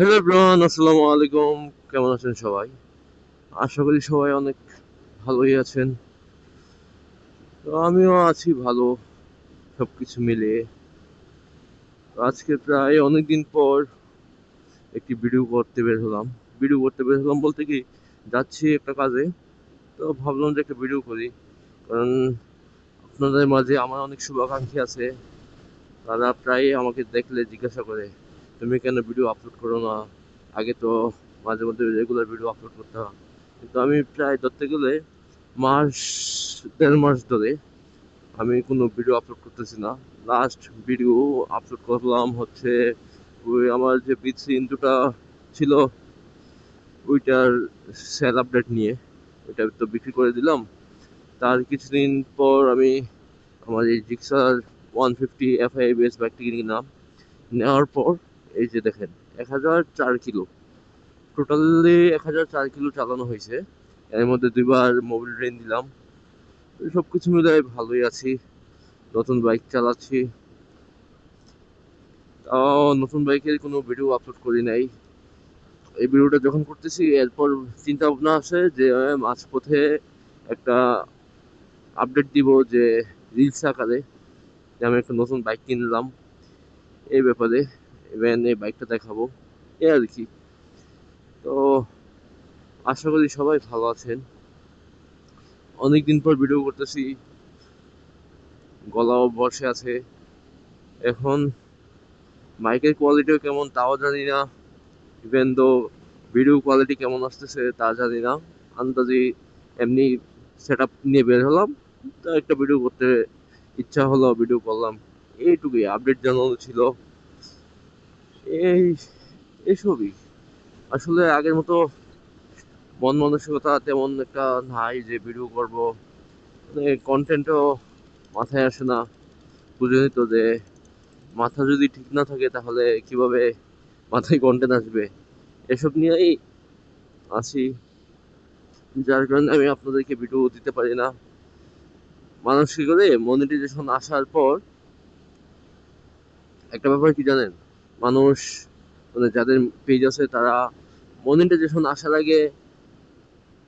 Hello bran আসসালামু আলাইকুম। কেমন আছেন সবাই? আশা করি সবাই অনেক ভালোই আছেন। তো আমিও আছি ভালো সব কিছু মিলিয়ে তো আজকে প্রায় অনেক দিন পর একটি ভিডিও করতে বের হলাম। ভিডিও করতে বের হলাম বলতে কি, যাচ্ছি একটা কাজে। তো ভাবলাম যে একটা ভিডিও করি। কারণ আপনাদের মাঝে আমার অনেক শুভাকাঙ্ক্ষী আছে। তারা প্রায় আমাকে দেখলে, জিজ্ঞাসা করে। তুমি কেন ভিডিও আপলোড করো না? আগে তো মাঝে মধ্যে রেগুলার ভিডিও আপলোড করতাম কিন্তু আমি প্রায় ধরতে গেলে মাস, দেড় মাস ধরে আমি কোনো ভিডিও আপলোড করতেছি না। লাস্ট ভিডিও আপলোড করলাম হচ্ছে ওই আমার যে বিসি ইন্টুটা ছিল, ওইটার সেল আপডেট নিয়ে। ওইটা তো বিক্রি করে দিলাম। তার কিছুদিন পর আমি আমার এই Gixxer one fifty FI base বাইকটি কিনে নিলাম। নেওয়ার পর এই যে দেখেন, এক হাজার চার কিলো। টোটালি এক হাজার চার কিলো চালানো হয়েছে। এর মধ্যে দুইবার মোবিল ট্রেন দিলাম। সব কিছু মিলে ভালোই আছি। নতুন বাইক চালাচ্ছি। নতুন বাইকের কোনো ভিডিও আপলোড করি নাই। এই ভিডিওটা যখন করতেছি, এরপর চিন্তা ভাবনা আছে যে মাঝপথে একটা আপডেট দিব যে রিলস আকারে। যে আমি একটা নতুন বাইক কিনলাম। এই ব্যাপারে। এই বাইকটা দেখাবো। এই আর কি। তো আশা করি সবাই ভালো আছেন। অনেকদিন পর ভিডিও করতেছি। গলাও বসে আছে। এখন মাইকের কোয়ালিটিও কেমন তাও জানি না। ইভেন দো ভিডিও কোয়ালিটি কেমন আসতেছে তা জানি না। আন্দাজি এমনি সেট আপ নিয়ে বের হলাম। তো একটা ভিডিও করতে ইচ্ছা হলো ভিডিও করলাম। এইটুকুই আপডেট জানানো ছিল। এই এসবই আসলে আগের মতো মন মানসিকতা তেমন একটা নাই যে ভিডিও করব। মানে কন্টেন্টও মাথায় আসে না। বুঝেনি তো যে মাথা যদি ঠিক না থাকে তাহলে কীভাবে মাথায় কন্টেন্ট আসবে? এসব নিয়েই আছি। যার কারণে আমি আপনাদেরকে ভিডিও দিতে পারি না। মানুষ কি করে মনিটাইজেশন আসার পর একটা ব্যাপার কি জানেন? মানুষ মানে যাদের পেজ আছে তারা মনিটাইজেশন আসার আগে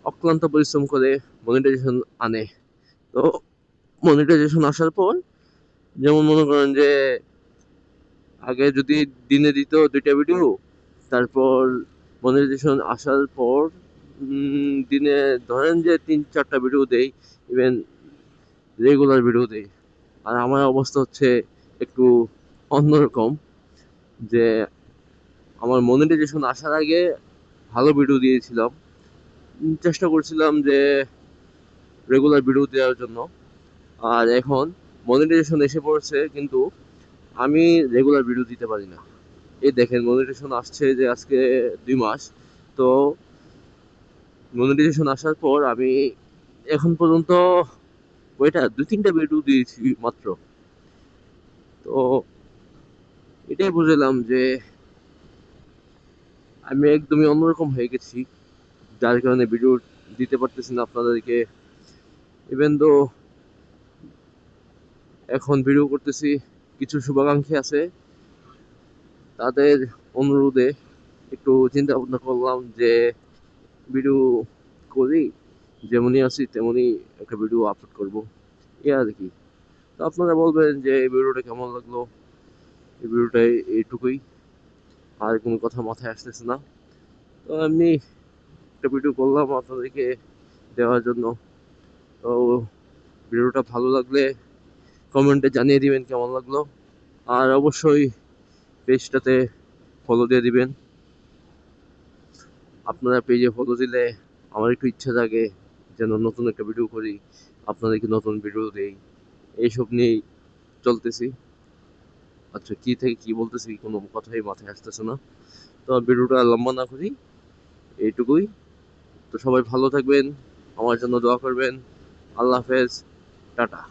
অক্লান্ত পরিশ্রম করে মনিটাইজেশন আনে। তো মনিটাইজেশন আসার পর যেমন মনে করেন যে আগে যদি দিনে দিত দুইটা ভিডিও তারপর মনিটাইজেশন আসার পর দিনে ধরেন যে তিন চারটা ভিডিও দেই ইভেন রেগুলার ভিডিও দেই। আর আমার অবস্থা হচ্ছে একটু অন্যরকম। যে আমার মনিটাইজেশন আসার আগে ভালো ভিডিও দিয়েছিলাম। চেষ্টা করছিলাম যে রেগুলার ভিডিও দেওয়ার জন্য। আর এখন মনিটাইজেশন এসে পড়ছে, কিন্তু আমি রেগুলার ভিডিও দিতে পারি না। এই দেখেন মনিটাইজেশন আসছে যে আজকে দুই মাস। তো মনিটাইজেশন আসার পর আমি এখন পর্যন্ত ওইটা দুই তিনটা ভিডিও দিয়েছি মাত্র। তো এটাই বুঝলাম যে আমি একদমই অন্যরকম হয়ে গেছি। যার কারণে ভিডিও দিতে পারতেছি না আপনাদেরকে। ইভেন তো এখন ভিডিও করতেছি, কিছু শুভাকাঙ্ক্ষী আছে। তাদের অনুরোধে একটু চিন্তা ভাবনা করলাম যে ভিডিও করি, যেমনই আছি তেমনই একটা ভিডিও আপলোড করব। এই আর কি। তো আপনারা বলবেন যে এই ভিডিওটা কেমন লাগল? এই ভিডিওটা এইটুকুই। আর কোনো কথা মাথায় আসতেছে না। তো আমি একটা ভিডিও করলাম আপনাদেরকে দেওয়ার জন্য। তো ভিডিওটা ভালো লাগলে কমেন্টে জানিয়ে দিবেন কেমন লাগল। আর অবশ্যই পেজটাতে ফলো দিয়ে দিবেন। আপনারা পেজে ফলো দিলে আমার একটু ইচ্ছা থাকে যেন নতুন একটা ভিডিও করি, আপনাদেরকে নতুন ভিডিও দেই। এইসব নিয়েই চলতেছি। আচ্ছা কি থেকে কি বলতেছি কোনো কথাই মাথায় আসতেছে না। তো ভিডিওটা লম্বা না করি, এইটুকুই। তো সবাই ভালো থাকবেন, আমার জন্য দোয়া করবেন। আল্লাহ হাফেজ, টাটা।